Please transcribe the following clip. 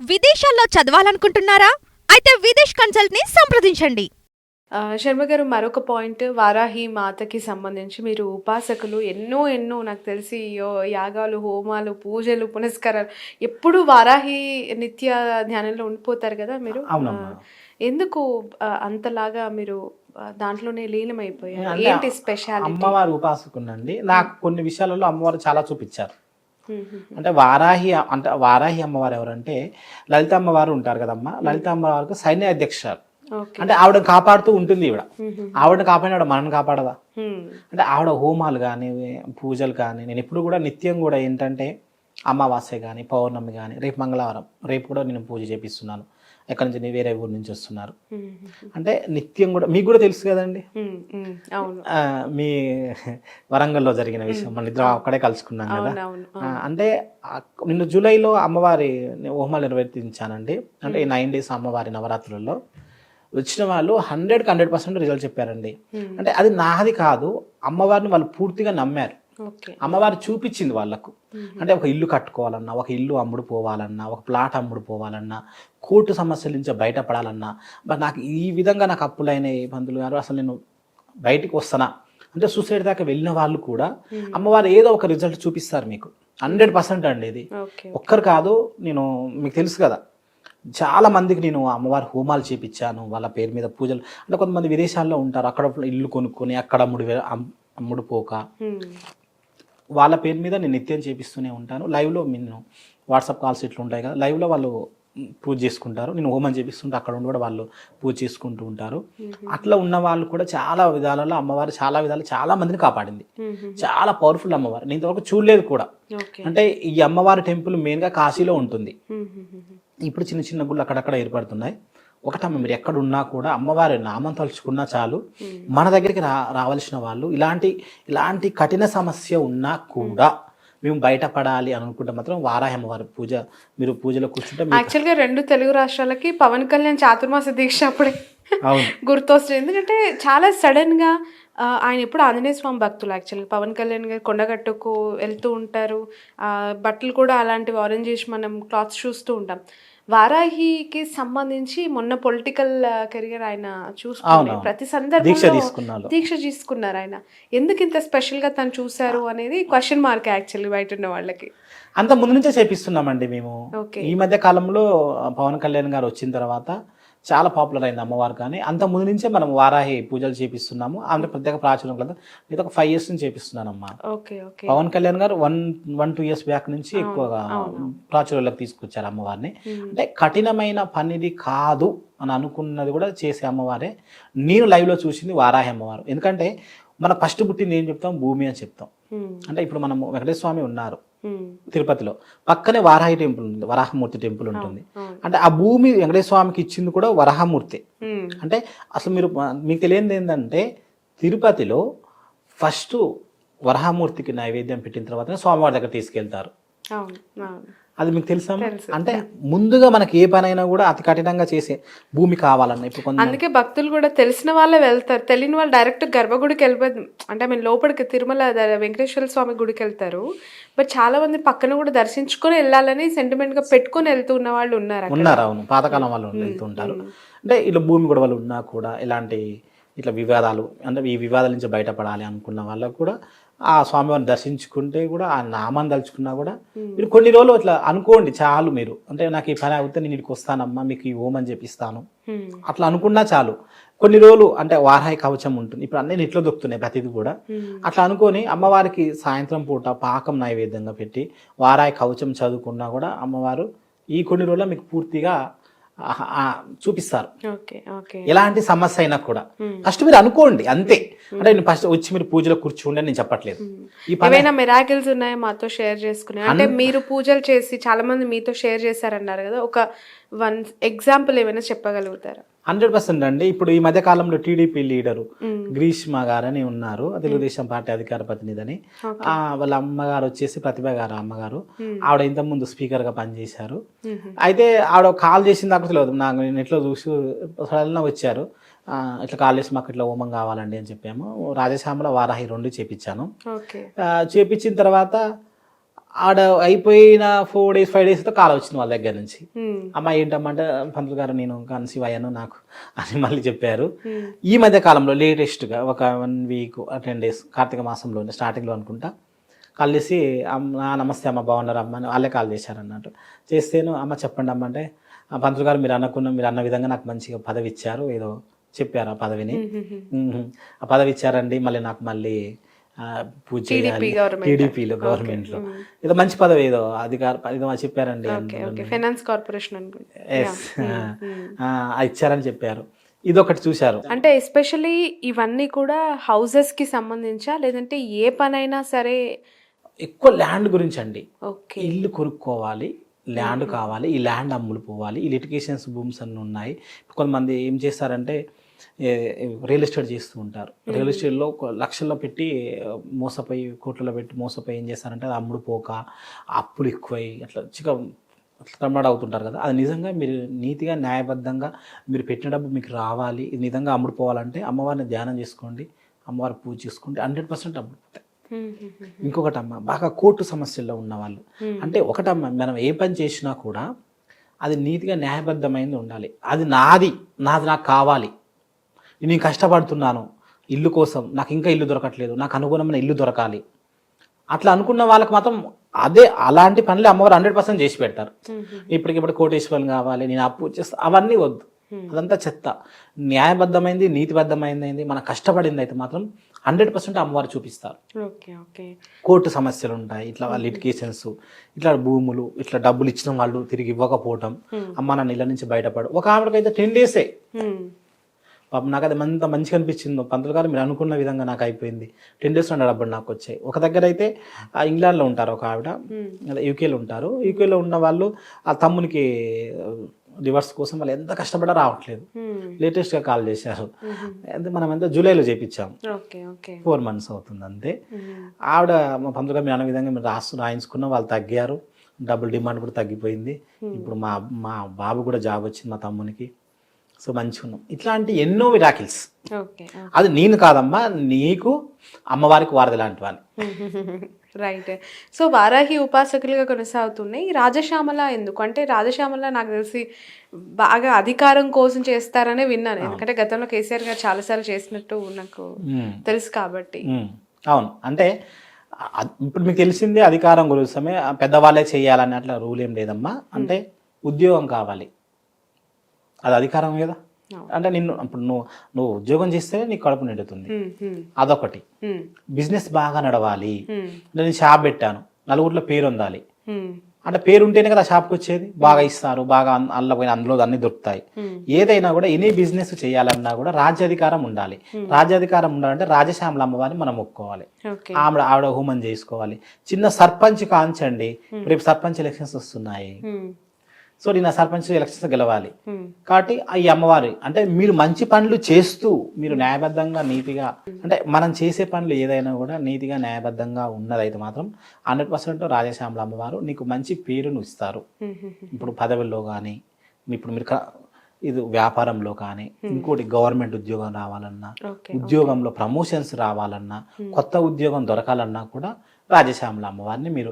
విదేశాల్లో చదవాలనుకుంటున్నారా? అయితే విదేశ్ కన్సల్ట్ని సంప్రదించండి. ఆ, శర్మ గారు మరొక పాయింట్. వారాహి మాతకి సంబంధించి మీరు ఉపాసకులు ఎన్నో ఎన్నో నాకు తెలిసి యాగాలు హోమాలు పూజలు పునస్కారాలు ఎప్పుడు వారాహి నిత్య ధ్యానంలో ఉండిపోతారు కదా మీరు? ఎందుకు అంతలాగా మీరు దాంట్లోనే లీనమైపోయారు? ఏంటి స్పెషాలిటీ అమ్మవారు ఉపాసకునండి నాకు కొన్ని విషయాలలో అమ్మవారు చాలా చూపించారు. అంటే వారాహి అంటే వారాహి అమ్మవారు ఎవరంటే లలిత అమ్మవారు ఉంటారు కదమ్మా. లలిత అమ్మవారికి సైన్య అధ్యక్షురాలు. ఓకే. అంటే ఆవిడ కాపాడుతూ ఉంటుంది ఈవిడ. ఆవిడని కాపాడినాడు మనని కాపాడదా? Hmm. అంటే ఆవిడ హోమాలు కానీ పూజలు కానీ నేను ఎప్పుడు కూడా నిత్యం కూడా ఏంటంటే అమావాస్య కానీ పౌర్ణమి కానీ రేపు మంగళవారం రేపు కూడా నేను పూజ చేపిస్తున్నాను. ఎక్కడి నుంచి వేరే ఊరు నుంచి వస్తున్నారు. అంటే నిత్యం కూడా మీకు కూడా తెలుసు కదండి? మీ వరంగల్లో జరిగిన విషయం మన ఇద్దరం అక్కడే కలుసుకున్నాం కదా. అంటే నిన్న జూలైలో అమ్మవారి హోమాలు నిర్వర్తించానండి. అంటే ఈ నైన్ డేస్ అమ్మవారి నవరాత్రుల్లో వచ్చిన వాళ్ళు హండ్రెడ్కి హండ్రెడ్ పర్సెంట్ రిజల్ట్ చెప్పారండి. అంటే అది నాది కాదు అమ్మవారిని వాళ్ళు పూర్తిగా నమ్మారు. అమ్మవారు చూపించింది వాళ్ళకు. అంటే ఒక ఇల్లు కట్టుకోవాలన్నా ఒక ఇల్లు అమ్ముడు పోవాలన్నా ఒక ప్లాట్ అమ్ముడు పోవాలన్నా కోర్టు సమస్యల నుంచి బయటపడాలన్నా బట్ నాకు ఈ విధంగా నాకు అప్పులైన ఇబ్బందులు గారు అసలు నేను బయటికి వస్తానా? అంటే సూసైడ్ దాకా వెళ్ళిన వాళ్ళు కూడా అమ్మవారు ఏదో ఒక రిజల్ట్ చూపిస్తారు మీకు. హండ్రెడ్ పర్సెంట్ అండి ఇది. ఒక్కరు కాదు నేను మీకు తెలుసు కదా. చాలా మందికి నేను అమ్మవారి హోమాలు చేపించాను వాళ్ళ పేరు మీద పూజలు. అంటే కొంతమంది విదేశాల్లో ఉంటారు అక్కడ ఇల్లు కొనుక్కొని అక్కడ అమ్ముడు అమ్ముడు పోక. వాళ్ళ పేరు మీద నేను నిత్యం చేపిస్తూనే ఉంటాను. లైవ్లో నేను వాట్సాప్ కాల్స్ ఇట్లా ఉంటాయి కదా లైవ్లో వాళ్ళు పూజ చేసుకుంటారు. నేను హోమం చేపిస్తుంటే అక్కడ ఉండి కూడా వాళ్ళు పూజ చేసుకుంటూ ఉంటారు. అట్లా ఉన్న వాళ్ళు కూడా చాలా విధాలలో అమ్మవారు చాలా విధాలు చాలా మందిని కాపాడింది. చాలా పవర్ఫుల్ అమ్మవారు. నేను ఇంతవరకు చూడలేదు కూడా. అంటే ఈ అమ్మవారి టెంపుల్ మెయిన్గా కాశీలో ఉంటుంది. ఇప్పుడు చిన్న చిన్న గుళ్ళు అక్కడక్కడ ఏర్పడుతున్నాయి. ఒకటమ్మ మీరు ఎక్కడున్నా కూడా అమ్మవారి నామం తలుచుకున్నా చాలు. మన దగ్గరికి రా రావాల్సిన వాళ్ళు ఇలాంటి ఇలాంటి కఠిన సమస్య ఉన్నా కూడా మేము బయటపడాలి అని అనుకుంటే మాత్రం వారాహి అమ్మవారి పూజ మీరు పూజలో కూర్చుంటే యాక్చువల్గా రెండు తెలుగు రాష్ట్రాలకి పవన్ కళ్యాణ్ చాతుర్మాస దీక్ష అప్పుడే గుర్తొస్తుంది. ఎందుకంటే చాలా సడన్గా ఆ, ఆయన ఎప్పుడు ఆంజనేయ స్వామి భక్తులు యాక్చువల్గా పవన్ కళ్యాణ్ గారు కొండగట్టుకు వెళ్తూ ఉంటారు. బట్టలు కూడా అలాంటివి ఆరెంజ్ చేసి మనం క్లాత్స్ చూస్తూ ఉంటాం. వారాహికి సంబంధించి మొన్న పొలిటికల్ కెరియర్ ఆయన చూసుకుని అవునవును. ప్రతి దీక్ష సందర్భంలో తీసుకున్నారు దీక్ష తీసుకున్నారు ఆయన. ఎందుకు ఇంత స్పెషల్గా తను చూశారు అనేది క్వశ్చన్ మార్క్ యాక్చువల్లీ బయట ఉన్న వాళ్ళకి. అంత ముందు నుంచే చేపిస్తున్నామండి మేము. ఓకే ఈ మధ్య కాలంలో పవన్ కళ్యాణ్ గారు వచ్చిన తర్వాత చాలా పాపులర్ అయింది అమ్మవారు కానీ అంత ముందు నుంచే మనం వారాహి పూజలు చేపిస్తున్నాము. ఆమె ప్రత్యేక ప్రాచుర్యం కదా. నేను ఒక ఫైవ్ ఇయర్స్ నుంచి చేపిస్తున్నానమ్మా. Pawan Kalyan garu one one two years back నుంచి ఎక్కువగా ప్రాచుర్యంలోకి తీసుకొచ్చారు అమ్మవారిని. అంటే కఠినమైన పనిది కాదు అని అనుకున్నది కూడా చేసే అమ్మవారే. నేను లైవ్లో చూసింది వారాహి అమ్మవారు. ఎందుకంటే మన ఫస్ట్ పుట్టింది ఏం చెప్తాం? భూమి అని చెప్తాం. అంటే ఇప్పుడు మనము వెంకటేశ్వర స్వామి ఉన్నారు. తిరుపతిలో. పక్కనే వారాహి టెంపుల్ ఉంది. వరాహమూర్తి టెంపుల్ ఉంటుంది. అంటే ఆ భూమి వెంకటేశ్వర స్వామికి ఇచ్చింది కూడా వరాహమూర్తి. అంటే అసలు మీరు మీకు తెలియంది ఏంటంటే తిరుపతిలో ఫస్ట్ వరహమూర్తికి నైవేద్యం పెట్టిన తర్వాత స్వామివారి దగ్గర తీసుకెళ్తారు. అది మీకు తెలుసా. అంటే ముందుగా మనకి ఏ పనైనా కూడా అతి కఠినంగా చేసే భూమి కావాలన్న ఇప్పుడు అందుకే భక్తులు కూడా తెలిసిన వాళ్ళే వెళ్తారు. తెలియని వాళ్ళు డైరెక్ట్ గర్భగుడికి వెళ్ళిపోయి అంటే మేము లోపలికి తిరుమల వెంకటేశ్వర స్వామి గుడికి వెళ్తారు. బట్ చాలా మంది పక్కన కూడా దర్శించుకొని వెళ్ళాలని సెంటిమెంట్గా పెట్టుకొని వెళ్తూ ఉన్న వాళ్ళు ఉన్నారు. ఉన్నారు అవును. పాతకాలం వాళ్ళు వెళ్తుంటారు అంటే ఇలా భూమి గొడవలు ఉన్నా కూడా ఇలాంటి ఇట్లా వివాదాలు అంటే ఈ వివాదాల నుంచి బయటపడాలి అనుకున్న వాళ్ళకు కూడా ఆ స్వామివారిని దర్శించుకుంటే కూడా ఆ నామాన్ని తలుచుకున్నా కూడా మీరు కొన్ని రోజులు ఇట్లా అనుకోండి చాలు మీరు. అంటే నాకు ఈ పని అవుతే నేను ఇక్కడికి వస్తానమ్మా మీకు ఈ చేపిస్తాను Hmm. అట్లా అనుకున్నా చాలు. కొన్ని రోజులు అంటే వారాహి కవచం ఉంటుంది. ఇప్పుడు అన్నీ నెట్లో దొరుకుతున్నాయి ప్రతిది కూడా. అట్లా అనుకొని అమ్మవారికి సాయంత్రం పూట పాకం నైవేద్యంగా పెట్టి వారాయి కవచం చదువుకున్నా కూడా అమ్మవారు ఈ కొన్ని రోజులు మీకు పూర్తిగా చూపిస్తారు. Okay okay. ఎలాంటి సమస్య అయినా కూడా. ఫస్ట్ మీరు అనుకోండి అంతే. అంటే నేను ఫస్ట్ వచ్చి మీరు పూజలో కూర్చోండి నేను చెప్పట్లేదు. ఏవైనా మిరాకిల్స్ ఉన్నాయో మాతో షేర్ చేసుకునే? అంటే మీరు పూజలు చేసి చాలా మంది మీతో షేర్ చేశారన్నారు కదా ఒక వన్ ఎగ్జాంపుల్ ఏమైనా చెప్పగలుగుతారా? హండ్రెడ్ పర్సెంట్ అండి. ఇప్పుడు ఈ మధ్య కాలంలో టీడీపీ లీడరు. గ్రీష్మ గారని ఉన్నారు. తెలుగుదేశం పార్టీ అధికార ప్రతినిధిని. వాళ్ళ అమ్మగారు వచ్చేసి ప్రతిభ గారు అమ్మగారు. ఆవిడ ఇంతకుముందు స్పీకర్గా పనిచేశారు. అయితే ఆవిడ కాల్ చేసిన దాకా తెలియదు. నాకు నేను ఎట్లా చూసి సడన్గా వచ్చారు. ఇట్లా కాల్ చేసి మాకు ఇట్లా హోమం కావాలండి అని చెప్పాము. రాజశ్యామల వారాహి రెండు చేపించాను చేపించిన తర్వాత ఆడ అయిపోయిన ఫోర్ డేస్ ఫైవ్ డేస్తో కాల్ వచ్చింది వాళ్ళ దగ్గర నుంచి. ఉమ్, అమ్మ ఏంటమ్మా అంటే పంతులు గారు నేను కన్సీవ్ అయ్యాను నాకు అని మళ్ళీ చెప్పారు. ఈ మధ్య కాలంలో లేటెస్ట్గా ఒక one week ten days Kartika మాసంలో స్టార్టింగ్లో అనుకుంటా కాల్ చేసి అమ్మ ఆ, నమస్తే అమ్మ బాగున్నారు అమ్మ? అని వాళ్ళే కాల్ చేశారు అన్నట్టు చేస్తేను అమ్మ చెప్పండి అమ్మ అంటే "ఆ, పంతులు గారు మీరు అనుకున్న మీరు అన్న విధంగా నాకు మంచిగా పదవి ఇచ్చారు ఏదో చెప్పారు ఆ పదవిని. ఆ పదవి ఇచ్చారండి మళ్ళీ నాకు మళ్ళీ పూజ. టీడీపీలో గవర్నమెంట్లో. ఏదో మంచి పదవి ఏదో అధికార ఏదో చెప్పారండి. ఫైనాన్స్ కార్పొరేషన్ ఇచ్చారని చెప్పారు. ఇది ఒకటి చూశారు. అంటే ఎస్పెషలీ ఇవన్నీ కూడా హౌసెస్కి సంబంధించా? లేదంటే ఏ పనైనా సరే ఎక్కువ ల్యాండ్ గురించి అండి ఓకే. ఇల్లు కొనుక్కోవాలి ల్యాండ్ కావాలి ఈ ల్యాండ్ అమ్ములు పోవాలి ఈ లిటిగేషన్స్ భూమ్స్ అన్నీ ఉన్నాయి. కొంతమంది ఏం చేస్తారంటే రియల్ ఎస్టేట్ చేస్తూ ఉంటారు. రియల్ ఎస్టేట్లో ఒక లక్షల్లో పెట్టి మోసపోయి కోట్లలో పెట్టి మోసపోయి ఏం చేస్తారంటే అది అమ్ముడు పోక అప్పులు ఎక్కువై అట్లా చిక తమ్మడ అవుతుంటారు కదా. అది నిజంగా మీరు నీతిగా న్యాయబద్ధంగా మీరు పెట్టిన డబ్బు మీకు రావాలి. ఇది నిజంగా అమ్ముడు పోవాలంటే అమ్మవారిని ధ్యానం చేసుకోండి. అమ్మవారి పూజ చేసుకోండి హండ్రెడ్ పర్సెంట్ అమ్ముడు పోతాయి ఇంకొకటమ్మ బాగా కోర్టు సమస్యల్లో ఉన్న వాళ్ళు. అంటే ఒకటమ్మ మనం ఏ పని చేసినా కూడా అది నీతిగా న్యాయబద్ధమైంది ఉండాలి. అది నాది నాది నాకు కావాలి. నేను కష్టపడుతున్నాను ఇల్లు కోసం నాకు ఇంకా ఇల్లు దొరకట్లేదు నాకు అనుగుణమైన ఇల్లు దొరకాలి. అట్లా అనుకున్న వాళ్ళకి మాత్రం అదే అలాంటి పనులు అమ్మవారు హండ్రెడ్ పర్సెంట్ చేసి పెడతారు. ఇప్పటికిప్పుడు కోటేశ్వరం కావాలి నేను అప్పు చేస్తా అవన్నీ వద్దు. అదంతా చెత్త. న్యాయబద్ధమైంది నీతిబద్ధమైంది మనం కష్టపడింది అయితే మాత్రం హండ్రెడ్ పర్సెంట్ అమ్మవారు చూపిస్తారు. కోర్టు సమస్యలు ఉంటాయి ఇట్లా లిటికేషన్స్ ఇట్లా భూములు ఇట్లా డబ్బులు ఇచ్చిన వాళ్ళు తిరిగి ఇవ్వకపోవటం అమ్మ నా ఇళ్ళ నుంచి బయటపడు ఒక ఆవిడకైతే టెన్ డేసే పాపం నాకు అది అంత మంచిగా అనిపించింది పంతులు గారు మీరు అనుకున్న విధంగా నాకు అయిపోయింది. టెన్ డేస్ ఉన్న డబ్బులు నాకు వచ్చాయి. ఒక దగ్గర అయితే ఆ ఇంగ్లాండ్లో ఉంటారు ఒక ఆవిడ యూకేలో ఉంటారు. యూకేలో ఉన్న వాళ్ళు ఆ తమ్మునికి డివర్స్ కోసం వాళ్ళు ఎంత కష్టపడా రావట్లేదు. లేటెస్ట్గా కాల్ చేశారు. అంటే మనం ఎంత జూలైలో చేపించాం. Okay okay. ఫోర్ మంత్స్ అవుతుంది అంతే. ఆవిడ మా పంతులుగా మీరు అన్న విధంగా మీరు రాసు రాయించుకున్న వాళ్ళు తగ్గారు. డబుల్ డిమాండ్ కూడా తగ్గిపోయింది. ఇప్పుడు మా మా బాబు కూడా జాబ్ వచ్చింది మా తమ్మునికి. సో మంచిగా ఉన్నాం ఇట్లాంటి ఎన్నో విరాకిల్స్ ఓకే అది నేను కాదమ్మా నీకు అమ్మవారికి వారధి లాంటి వాళ్ళు. రైట్ సో వారాహి ఉపాసకులుగా కొనసాగుతున్నాయి. రాజశ్యామల ఎందుకు? అంటే రాజశ్యామల నాకు తెలిసి బాగా అధికారం కోసం చేస్తారనే విన్నాను. ఎందుకంటే గతంలో కేసీఆర్ గారు చాలాసార్లు చేసినట్టు నాకు తెలుసు కాబట్టి. అవును. అంటే ఇప్పుడు మీకు తెలిసిందే అధికారం గురిస్తమే పెద్దవాళ్ళే చేయాలని అట్లా రూల్ ఏం లేదమ్మా. అంటే ఉద్యోగం కావాలి. అది అధికారం కదా. అంటే నిన్ను ఇప్పుడు నువ్వు నువ్వు ఉద్యోగం చేస్తే నీకు కడుపు నిండుతుంది. అదొకటి. బిజినెస్ బాగా నడవాలి. అంటే నేను షాప్ పెట్టాను. నలుగురిలో పేరు ఉండాలి. అంటే పేరు ఉంటేనే కదా షాప్కి వచ్చేది? బాగా ఇస్తారు బాగా అందులో పోయిన అందులో అన్ని దొరుకుతాయి. ఏదైనా కూడా ఎనీ బిజినెస్ చేయాలన్నా కూడా రాజ్యాధికారం ఉండాలి. రాజ్యాధికారం ఉండాలంటే రాజశ్యామల అమ్మవారిని మనం ఒప్పుకోవాలి ఆవిడ ఆవిడ హోమం చేసుకోవాలి. చిన్న సర్పంచ్ కాంచండి. రేపు సర్పంచ్ ఎలక్షన్స్ వస్తున్నాయి. సో నేను సర్పంచ్ ఎలక్షన్స్ గెలవాలి. కాబట్టి ఈ అమ్మవారి అంటే మీరు మంచి పనులు చేస్తూ మీరు న్యాయబద్ధంగా నీతిగా అంటే మనం చేసే పనులు ఏదైనా కూడా నీతిగా న్యాయబద్ధంగా ఉన్నదైతే మాత్రం హండ్రెడ్ పర్సెంట్ రాజశ్యామల అమ్మవారు నీకు మంచి పేరును ఇస్తారు. ఇప్పుడు పదవుల్లో కానీ ఇప్పుడు మీరు ఇది వ్యాపారంలో కానీ ఇంకోటి గవర్నమెంట్ ఉద్యోగం రావాలన్నా ఉద్యోగంలో ప్రమోషన్స్ రావాలన్నా కొత్త ఉద్యోగం దొరకాలన్నా కూడా రాజశ్యామల అమ్మవారిని మీరు